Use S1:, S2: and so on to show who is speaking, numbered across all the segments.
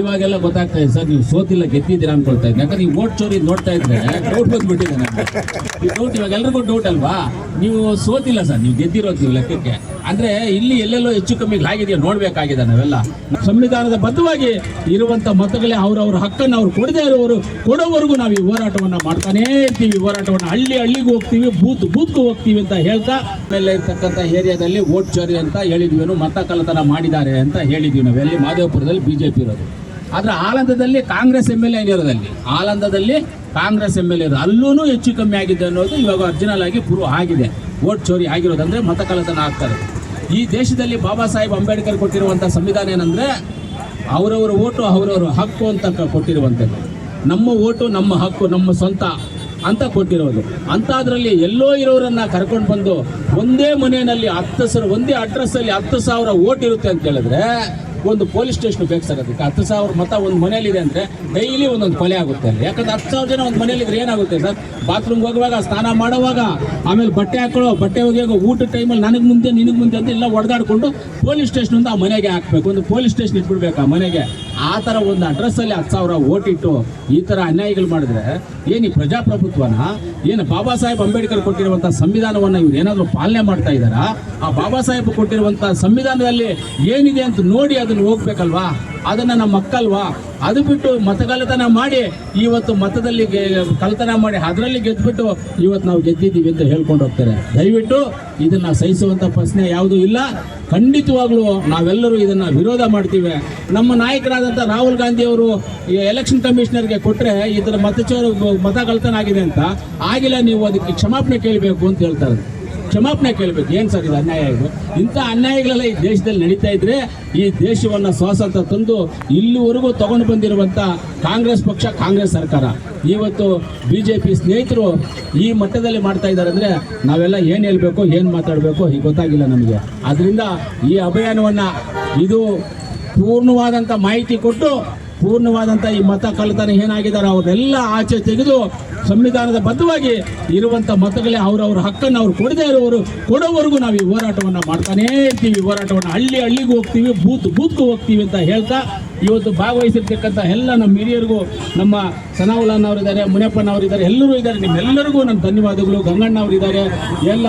S1: ಇವಾಗೆಲ್ಲ ಗೊತ್ತಾಗ್ತಾ ಇದೆ, ಸರ್, ನೀವು ಸೋತಿಲ್ಲ, ಗೆದ್ದಿದ್ದೀರಾ ಅನ್ಕೊಳ್ತಾ ಇದ್ದೀನಿ ಯಾಕಂದ್ರೆ ನೀವು ಓಟ್ ಚೋರಿ ನೋಡ್ತಾ ಇದ್ರೆ ಡೌಟ್ ಬಂದ್ಬಿಟ್ಟಿದೆ ನನಗೆ ಈ ಡೌಟ್ ಇವಾಗ ಎಲ್ರಿಗೂ ಡೌಟ್ ಅಲ್ವಾ? ನೀವು ಸೋತಿಲ್ಲ, ಸರ್, ನೀವು ಗೆದ್ದಿರೋದು ಲೆಕ್ಕಕ್ಕೆ. ಅಂದ್ರೆ ಇಲ್ಲಿ ಎಲ್ಲೆಲ್ಲೋ ಹೆಚ್ಚು ಕಮ್ಮಿ ಆಗಿದೆಯಾ? ನೋಡ್ಬೇಕಾಗಿದೆ ನಾವೆಲ್ಲ. ಸಂವಿಧಾನದ ಬದ್ಧವಾಗಿ ಇರುವಂತ ಮತಗಳೇ ಅವ್ರವ್ರ ಹಕ್ಕನ್ನು ಅವ್ರು ಕೊಡದೇ ಇರೋರು ಕೊಡೋವರೆಗೂ ನಾವು ಈ ಹೋರಾಟವನ್ನ ಮಾಡ್ತಾನೇ ಇರ್ತೀವಿ. ಹೋರಾಟವನ್ನ ಹಳ್ಳಿ ಹಳ್ಳಿಗೂ ಹೋಗ್ತೀವಿ, ಬೂತ್ ಬೂತ್ಗೂ ಹೋಗ್ತೀವಿ ಅಂತ ಹೇಳ್ತಾ ಮೇಲೆ ಇರ್ತಕ್ಕಂಥ ಏರಿಯಾದಲ್ಲಿ ಓಟ್ ಚೋರಿ ಅಂತ ಹೇಳಿದ್ವಿ ಮತ ಕಳ್ಳತನ ಮಾಡಿದ್ದಾರೆ ಅಂತ ಹೇಳಿದ್ವಿ ನಾವೆಲ್ಲಿ. ಮಾದೇವಪುರದಲ್ಲಿ ಬಿಜೆಪಿ ಇರೋದು. ಆದ್ರೆ ಆಲಂದದಲ್ಲಿ ಕಾಂಗ್ರೆಸ್ ಎಂ ಎಲ್ ಎ ಇರೋದಲ್ಲಿ. ಆಲಂದದಲ್ಲಿ ಕಾಂಗ್ರೆಸ್ ಎಂ ಎಲ್ ಎ ಅಲ್ಲೂ ಹೆಚ್ಚು ಕಮ್ಮಿ ಆಗಿದೆ ಅನ್ನೋದು ಇವಾಗ ಒರಿಜಿನಲ್ ಆಗಿ ಪ್ರೂವ್ ಆಗಿದೆ. ಓಟ್ ಚೋರಿ ಆಗಿರೋದು ಅಂದ್ರೆ ಮತ ಕಳ್ಳತನ ಆಗ್ತಾರೆ. ಈ ದೇಶದಲ್ಲಿ ಬಾಬಾ ಸಾಹೇಬ್ ಅಂಬೇಡ್ಕರ್ ಕೊಟ್ಟಿರುವಂಥ ಸಂವಿಧಾನ ಏನಂದ್ರೆ ಅವರವರ ಓಟು ಅವರವರ ಹಕ್ಕು ಅಂತ ಕೊಟ್ಟಿರುವಂಥದ್ದು ನಮ್ಮ ಓಟು ನಮ್ಮ ಹಕ್ಕು, ನಮ್ಮ ಸ್ವಂತ ಅಂತ ಕೊಟ್ಟಿರೋದು. ಅಂಥದ್ರಲ್ಲಿ ಎಲ್ಲೋ ಇರೋರನ್ನು ಕರ್ಕೊಂಡು ಬಂದು ಒಂದೇ ಮನೆಯಲ್ಲಿ ಹತ್ತು ಸಾವಿರ, ಒಂದೇ ಅಡ್ರೆಸ್ಸಲ್ಲಿ ಹತ್ತು ಸಾವಿರ ಓಟ್ ಇರುತ್ತೆ ಅಂತ ಹೇಳಿದ್ರೆ ಒಂದು ಪೊಲೀಸ್ ಸ್ಟೇಷನ್ ಸರ್ ಅದಕ್ಕೆ ಹತ್ತು ಸಾವಿರ ಮತ ಒಂದು ಮನೆಯಲ್ಲಿದೆ ಅಂದರೆ ಡೈಲಿ ಒಂದೊಂದು ಕೊಲೆ ಆಗುತ್ತೆ ಅಲ್ಲಿ. ಯಾಕಂದ್ರೆ ಹತ್ತು ಸಾವಿರ ಜನ ಒಂದು ಮನೆಯಲ್ಲಿದ್ರೆ ಏನಾಗುತ್ತೆ ಸರ್? ಬಾತ್ರೂಮ್ಗೆ ಹೋಗುವಾಗ, ಸ್ನಾನ ಮಾಡುವಾಗ, ಆಮೇಲೆ ಬಟ್ಟೆ ಹಾಕೊಳ್ಳೋ ಬಟ್ಟೆ ಒಗೆಯೋ ಊಟ ಟೈಮಲ್ಲಿ ನನಗೆ ಮುಂದೆ, ನಿನಗೆ ಮುಂದೆ ಅಂತ ಎಲ್ಲ ಹೊಡೆದಾಡ್ಕೊಂಡು ಪೊಲೀಸ್ ಸ್ಟೇಷನಿಂದ ಆ ಮನೆಗೆ ಹಾಕ್ಬೇಕು. ಒಂದು ಪೊಲೀಸ್ ಸ್ಟೇಷನ್ ಇಟ್ಬಿಡ್ಬೇಕು ಆ ಮನೆಗೆ. ಆ ಥರ ಒಂದು ಅಡ್ರೆಸ್ಸಲ್ಲಿ ಹತ್ತು ಸಾವಿರ ಓಟಿಟ್ಟು ಈ ಥರ ಅನ್ಯಾಯಗಳು ಮಾಡಿದ್ರೆ ಏನು ಈ ಪ್ರಜಾಪ್ರಭುತ್ವನ, ಏನು ಬಾಬಾ ಸಾಹೇಬ್ ಅಂಬೇಡ್ಕರ್ ಕೊಟ್ಟಿರುವಂಥ ಸಂವಿಧಾನವನ್ನು ಇವ್ರು ಏನಾದರೂ ಪಾಲನೆ ಮಾಡ್ತಾ ಇದ್ದಾರಾ? ಆ ಬಾಬಾ ಸಾಹೇಬ್ ಕೊಟ್ಟಿರುವಂಥ ಸಂವಿಧಾನದಲ್ಲಿ ಏನಿದೆ ಅಂತ ನೋಡಿ ಅದನ್ನು ಹೋಗ್ಬೇಕಲ್ವಾ? ಅದನ್ನ ನಮ್ಮ ಮಕ್ಕಲ್ವಾ? ಅದು ಬಿಟ್ಟು ಮತಗಳತನ ಮಾಡಿ, ಇವತ್ತು ಮತದಲ್ಲಿ ಕಲ್ತನ ಮಾಡಿ ಅದರಲ್ಲಿ ಗೆದ್ದುಬಿಟ್ಟು ಇವತ್ತು ನಾವು ಗೆದ್ದಿದ್ದೀವಿ ಅಂತ ಹೇಳ್ಕೊಂಡು ಹೋಗ್ತಾರೆ. ದಯವಿಟ್ಟು ಇದನ್ನ ಸಹಿಸುವಂಥ ಪ್ರಶ್ನೆ ಯಾವುದೂ ಇಲ್ಲ. ಖಂಡಿತವಾಗ್ಲೂ ನಾವೆಲ್ಲರೂ ಇದನ್ನ ವಿರೋಧ ಮಾಡ್ತೀವಿ. ನಮ್ಮ ನಾಯಕರಾದಂಥ ರಾಹುಲ್ ಗಾಂಧಿ ಅವರು ಈ ಎಲೆಕ್ಷನ್ ಕಮಿಷನರ್ಗೆ ಕೊಟ್ಟರೆ ಇದರ ಮತಚೋರು ಮತ ಕಳ್ತನ ಆಗಿದೆ ಅಂತ. ಆಗಿಲ್ಲ ನೀವು ಅದಕ್ಕೆ ಕ್ಷಮಾಪಣೆ ಕೇಳಬೇಕು ಅಂತ ಹೇಳ್ತಾರೆ ಕ್ಷಮಾಪಣೆ ಕೇಳಬೇಕು. ಏನು ಸರ್ ಇದು ಅನ್ಯಾಯ ಇದು? ಇಂಥ ಅನ್ಯಾಯಗಳೆಲ್ಲ ಈ ದೇಶದಲ್ಲಿ ನಡೀತಾ ಇದ್ರೆ ಈ ದೇಶವನ್ನು ಸ್ವಾತಂತ್ರ್ಯ ತಂದು ಇಲ್ಲಿವರೆಗೂ ತಗೊಂಡು ಬಂದಿರುವಂಥ ಕಾಂಗ್ರೆಸ್ ಪಕ್ಷ, ಕಾಂಗ್ರೆಸ್ ಸರ್ಕಾರ. ಇವತ್ತು ಬಿ ಜೆ ಪಿ ಸ್ನೇಹಿತರು ಈ ಮಟ್ಟದಲ್ಲಿ ಮಾಡ್ತಾ ಇದ್ದಾರೆ ಅಂದರೆ ನಾವೆಲ್ಲ ಏನು ಹೇಳಬೇಕು, ಏನು ಮಾತಾಡಬೇಕು ಈಗ ಗೊತ್ತಾಗಿಲ್ಲ ನಮಗೆ. ಅದರಿಂದ ಈ ಅಭಿಯಾನವನ್ನು ಇದು ಪೂರ್ಣವಾದಂಥ ಮಾಹಿತಿ ಕೊಟ್ಟು ಪೂರ್ಣವಾದಂಥ ಈ ಮತ ಕಳ್ಳತನ ಏನಾಗಿದ್ದಾರೆ ಅವರೆಲ್ಲ ಆಚೆ ತೆಗೆದು ಸಂವಿಧಾನದ ಬದ್ಧವಾಗಿ ಇರುವಂಥ ಮತಗಳೇ ಅವರವ್ರ ಹಕ್ಕನ್ನು ಅವ್ರು ಕೊಡದೇ ಇರೋರು ಕೊಡೋವರೆಗೂ ನಾವು ಈ ಹೋರಾಟವನ್ನು ಮಾಡ್ತಾನೇ ಇರ್ತೀವಿ. ಹೋರಾಟವನ್ನು ಹಳ್ಳಿ ಹಳ್ಳಿಗೂ ಹೋಗ್ತೀವಿ, ಬೂತ್ ಬೂತ್ಗೂ ಹೋಗ್ತೀವಿ ಅಂತ ಹೇಳ್ತಾ ಇವತ್ತು ಭಾಗವಹಿಸಿರ್ತಕ್ಕಂಥ ಎಲ್ಲ ನಮ್ಮ ಹಿರಿಯರಿಗೂ, ನಮ್ಮ ಸನಾವುಲ್ಲನವರಿದ್ದಾರೆ ಮುನಿಯಪ್ಪನವರಿದ್ದಾರೆ, ಎಲ್ಲರೂ ಇದ್ದಾರೆ. ನಿಮ್ಮೆಲ್ಲರಿಗೂ ನನ್ನ ಧನ್ಯವಾದಗಳು. ಗಂಗಣ್ಣವರಿದ್ದಾರೆ. ಎಲ್ಲ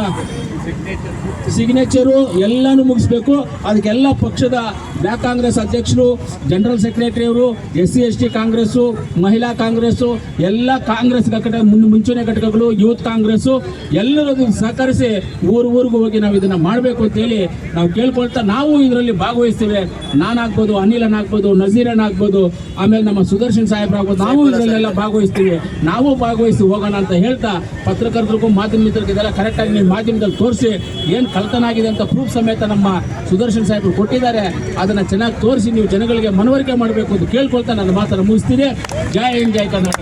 S1: ಸಿಗ್ನೇಚರು ಎಲ್ಲಾನು ಮುಗಿಸ್ಬೇಕು. ಅದಕ್ಕೆಲ್ಲ ಪಕ್ಷದ ಬ್ಲಾಕ್ ಕಾಂಗ್ರೆಸ್ ಅಧ್ಯಕ್ಷರು, general ಸೆಕ್ರೆಟರಿಯವರು S C, S T Congress, ಮಹಿಳಾ ಕಾಂಗ್ರೆಸ್ಸು, ಎಲ್ಲ ಕಾಂಗ್ರೆಸ್ ಘಟಕ ಮುಂಚೂಣಿ ಘಟಕಗಳು, ಯೂತ್ ಕಾಂಗ್ರೆಸ್ಸು, ಎಲ್ಲರೂ ಸಹಕರಿಸಿ ಊರು, ಊರಿಗೂ ಹೋಗಿ ನಾವು ಇದನ್ನು ಮಾಡಬೇಕು ಅಂತೇಳಿ ನಾವು ಕೇಳ್ಕೊಳ್ತಾ ನಾವು ಇದರಲ್ಲಿ ಭಾಗವಹಿಸ್ತೇವೆ. ನಾನಾಗ್ಬೋದು ಅನಿಲನ್ ನಜೀರನ್ ಆಗ್ಬೋದು ಆಮೇಲೆ ನಮ್ಮ ಸುದರ್ಶನ್ ಸಾಹೇಬ್ರಾಗ್ಬೋದು. ನಾವು ಇದರಲ್ಲೆಲ್ಲ ಭಾಗವಹಿಸ್ತೀವಿ. ನಾವು ಭಾಗವಹಿಸಿ ಹೋಗೋಣ ಅಂತ ಹೇಳ್ತಾ ಪತ್ರಕರ್ತರಿಗೂ ಮಾಧ್ಯಮ ಮಿತ್ರರಿಗೆ ಇದೆಲ್ಲ ಕರೆಕ್ಟಾಗಿ ನೀವು ಮಾಧ್ಯಮದಲ್ಲಿ ತೋರಿಸಿ ಏನು ಕಳ್ತನ ಆಗಿದೆ ಅಂತ ಪ್ರೂಫ್ ಸಮೇತ ನಮ್ಮ ಸುದರ್ಶನ್ ಸಾಹೇಬರು ಕೊಟ್ಟಿದ್ದಾರೆ. ಅದನ್ನು ಚೆನ್ನಾಗಿ ತೋರಿಸಿ ನೀವು ಜನಗಳಿಗೆ ಮನವರಿಕೆ ಮಾಡಬೇಕು ಅಂತ ಕೇಳ್ಕೊಳ್ತಾ ನನ್ನ ಮಾತನ್ನು ಮುಗಿಸ್ತೀನಿ. ಜೈ ಹಿಂದ್ ಜೈ ಕರ್ನಾಟಕ.